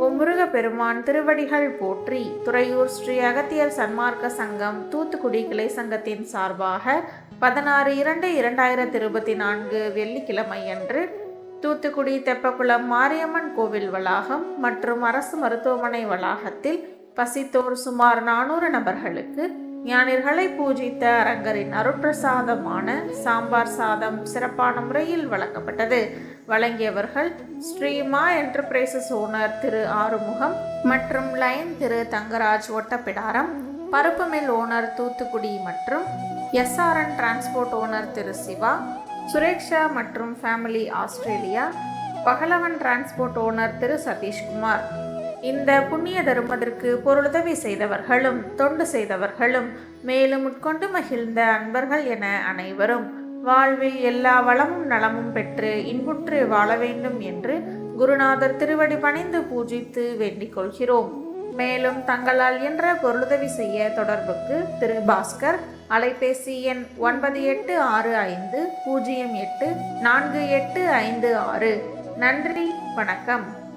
ஓ முருகப்பெருமான் திருவடிகள் போற்றி துறையூர் ஸ்ரீ அகத்தியர் சன்மார்க்க சங்கம் தூத்துக்குடி கிளை சங்கத்தின் சார்பாக பதினாறு இரண்டு இரண்டாயிரத்தி இருபத்தி நான்கு வெள்ளிக்கிழமை அன்று தூத்துக்குடி தெப்பக்குளம் மாரியம்மன் கோவில் வளாகம் மற்றும் அரசு மருத்துவமனை வளாகத்தில் பசித்தோர் சுமார் நானூறு நபர்களுக்கு ஞானிகளை பூஜித்த அரங்கரின் அருட்பிரசாதமான சாம்பார் சாதம் சிறப்பான முறையில் வழங்கப்பட்டது. வழங்கியவர்கள் ஸ்ரீமா என்டர்பிரைசஸ் ஓனர் திரு ஆறுமுகம் மற்றும் லைன் திரு தங்கராஜ் ஒட்டப்பிடாரம் பருப்பு மில் ஓனர் தூத்துக்குடி மற்றும் SRN transport owner Thiru Siva Suresha மற்றும் family Australia Pagalavan transport owner Thiru Sathishkumar. இந்த புண்ணிய தருமத்திற்கு பொருளுதவி செய்தவர்களும் தொண்டு செய்தவர்களும் மேலும் உட்கொண்டு மகிழ்ந்த அன்பர்கள் என அனைவரும் வாழ்வில் எல்லா வளமும் நலமும் பெற்று இன்புற்று வாழ வேண்டும் என்று குருநாதர் திருவடி பணிந்து பூஜித்து வேண்டிக் கொள்கிறோம். மேலும் தங்களால் என்ற பொருளுதவி செய்ய தொடர்புக்கு திரு பாஸ்கர் அலைபேசி எண் ஒன்பது எட்டு ஆறு ஐந்து பூஜ்ஜியம் எட்டு நான்கு எட்டு ஐந்து ஆறு. நன்றி வணக்கம்.